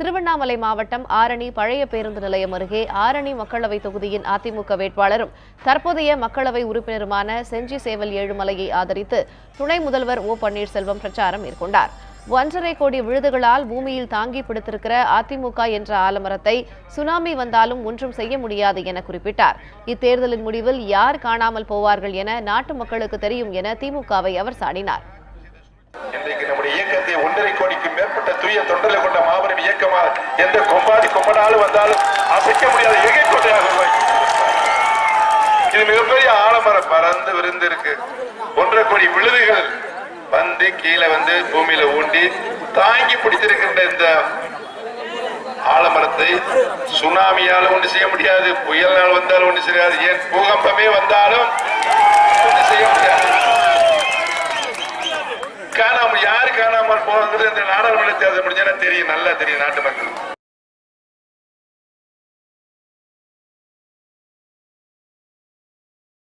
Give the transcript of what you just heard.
திருவண்ணாமலை மாவட்டம் ஆரணி பழைய பேருந்து நிலையம் அருகே ஆரணி மக்களவை தொகுதியின் அதிமுக வேட்பாளரும் தற்போதைய மக்களவை உறுப்பினருமான செஞ்சி சேவல் ஏழுமலையை ஆதரித்து துணை முதல்வர் ஓ பன்னீர்செல்வம் பிரச்சாரம் மேற்கொண்டார். ஒன்றரை கோடி விழுதுகளால் பூமியில் தாங்கி பிடித்திருக்கிற அதிமுக என்ற ஆலமரத்தை சுனாமி வந்தாலும் ஒன்றும் செய்ய முடியாது என குறிப்பிட்டார். இத்தேர்தலின் முடிவில் யார் காணாமல் போவார்கள் என நாட்டு மக்களுக்கு தெரியும் என திமுகவை அவர் சாடினார். இன்றைக்கு ஒன்றரை கோடிக்கு மேற்பட்ட தூய தொண்டலை கொண்ட மாபெரும் இயக்கமாக எந்த கொம்பாடி கொம்பனாலும் வந்தாலும் அசைக்க முடியாத இயக்கொண்டையாக உருவாக்கி இது மிகப்பெரிய ஆலமரம் பறந்து விருந்து இருக்கு ஒன்றரை கோடி விழுதுகள் வந்து கீழே வந்து பூமியில ஊண்டி தாங்கி பிடித்திருக்கின்ற இந்த ஆலமரத்தை சுனாமியால ஒன்று செய்ய முடியாது புயல் நாள் வந்தாலும் ஒன்று செய்யாது ஏன் பூகம்பமே வந்தாலும் ஒன்று செய்ய முடியாது காணாமல் யாரு காணாமல் போகிறது இந்த நாடாளுமன்ற தேர்தல் முடிஞ்சா தெரியும். நல்லா தெரியும் நாட்டு மக்கள்